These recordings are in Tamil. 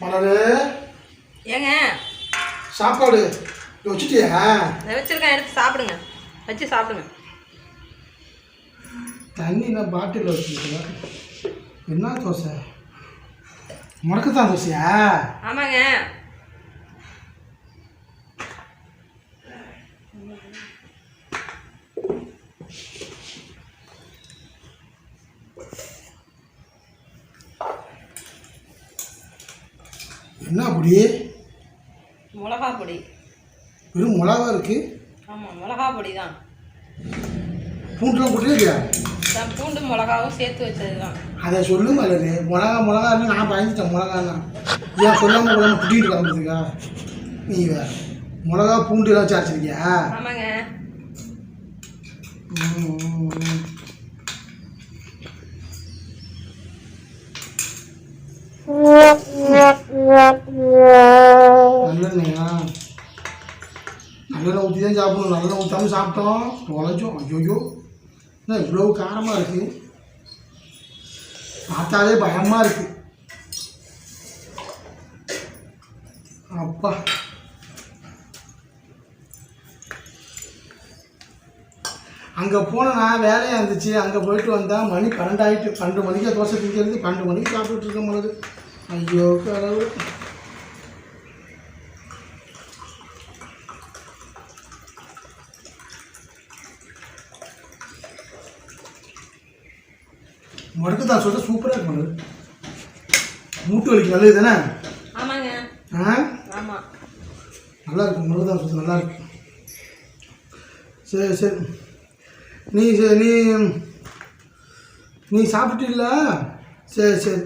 மலரு. ஏங்க. சாப்பாடு. வச்சுட்டியா? வச்சிருக்கேன் எடுத்து சாப்பிடுங்க. வச்சு சாப்பிடுங்க. தண்ணி நான் பாட்டிலில் வச்சுருக்கேன். என்ன தோசை? முடக்கத்தான் தோசையா? ஆமாங்க. என்ன அப்படி மிளகா பொடி. வெறும் மிளகா இருக்கு. ஆமாம் மிளகா பொடி தான் பூண்டுலாம் போட்டே இல்லையா தான் பூண்டு மிளகாவும் சேர்த்து வச்சது தான் அதை சொல்லு மலரு மிளகா மிளகான்னு நான் பயந்துட்டேன் மிளகான்னா ஏன் சொல்லாமல் கூட குட்டிட்டு கிளம்புறதுக்கா நீ வேற மிளகா பூண்டு எல்லாம் வச்சு அரைச்சிருக்கியா? ஆமாங்க. நல்லெண்ணெய் ஊற்றி தான் சாப்பிடணும். நல்லெண்ணெய் ஊற்றாமல் சாப்பிட்டோம். தொலைச்சோம். ஐயோ என்ன இவ்வளோ காரமாக இருக்குது பார்த்தாலே பயமாக இருக்குது அப்பா. அங்கே போனேன்னா வேலையாக இருந்துச்சு. அங்கே போயிட்டு வந்தால் மணி பன்னெண்டாயிட்டு பன்னெண்டு மணிக்கு தோசை திங்கிறது பன்னெண்டு மணிக்கு சாப்பிட்டுட்டு இருக்கோம் பொழுது ஐயோ கடவுள். முடக்கு தான் சொல்ல சூப்பராக இருக்கும் மூட்டு வலிக்கு நல்லது தானே? ஆமாங்க. ஆ? ஆமாம் நல்லா இருக்கு முருகை தான் சொல்ல நல்லா இருக்கு. சரி சரி. நீ சரி நீ நீ சாப்பிட்டில்ல சரி சரி.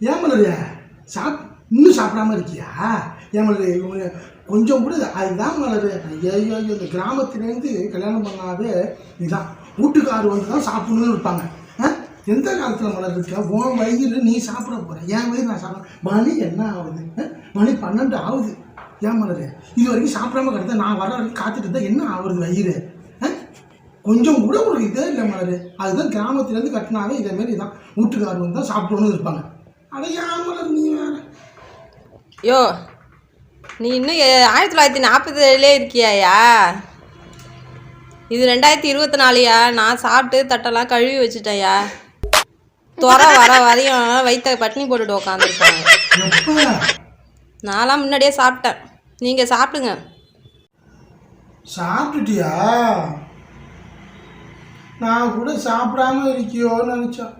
ஏன் மலரியா சாப் இன்னும் சாப்பிடாம இருக்கியா? எங்களுடைய கொஞ்சம் கூட அதுதான் மலரு ஐயோ இந்த கிராமத்துலேருந்து கல்யாணம் பண்ணாவே இதுதான் வீட்டுக்காரு வந்து தான் சாப்பிடணும்னு இருப்பாங்க. ஆ? எந்த காலத்தில் மலர் இருக்கா? உன் வயிறு நீ சாப்பிட போகிற என் வயிறு நான் சாப்பிட மணி என்ன ஆகுது? மணி பன்னெண்டு ஆகுது. ஏன் மலரு? இது வரைக்கும் சாப்பிடாம கிடந்தா நான் வர வரைக்கும் காத்துட்டு இருந்தால் என்ன ஆகுறது வயிறு? ஆ? கொஞ்சம் கூட ஒரு இதே இல்லை மலரு. அதுதான் கிராமத்துலேருந்து கட்டினாவே இதேமாரி தான் வீட்டுக்காரர் வந்து தான் சாப்பிடணும்னு இருப்பாங்க. அதை ஏன் மலர் நீ வேற? யோ நீ இன்னும் ஆயிரத்தி தொள்ளாயிரத்தி நாற்பதுலே இருக்கியாயா? இது ரெண்டாயிரத்தி இருபத்தி நாலுயா? நான் சாப்பிட்டு தட்டெல்லாம் கழுவி வச்சுட்டேயா துறை வர வரையும் வயிற்ற பட்டினி போட்டுட்டு உக்காந்துருப்பாங்க. நான்லாம் முன்னாடியே சாப்பிட்டேன். நீங்கள் சாப்பிடுங்க. சாப்பிட்டுட்டியா? நான் கூட சாப்பிடாம இருக்கியோன்னு நினச்சேன்.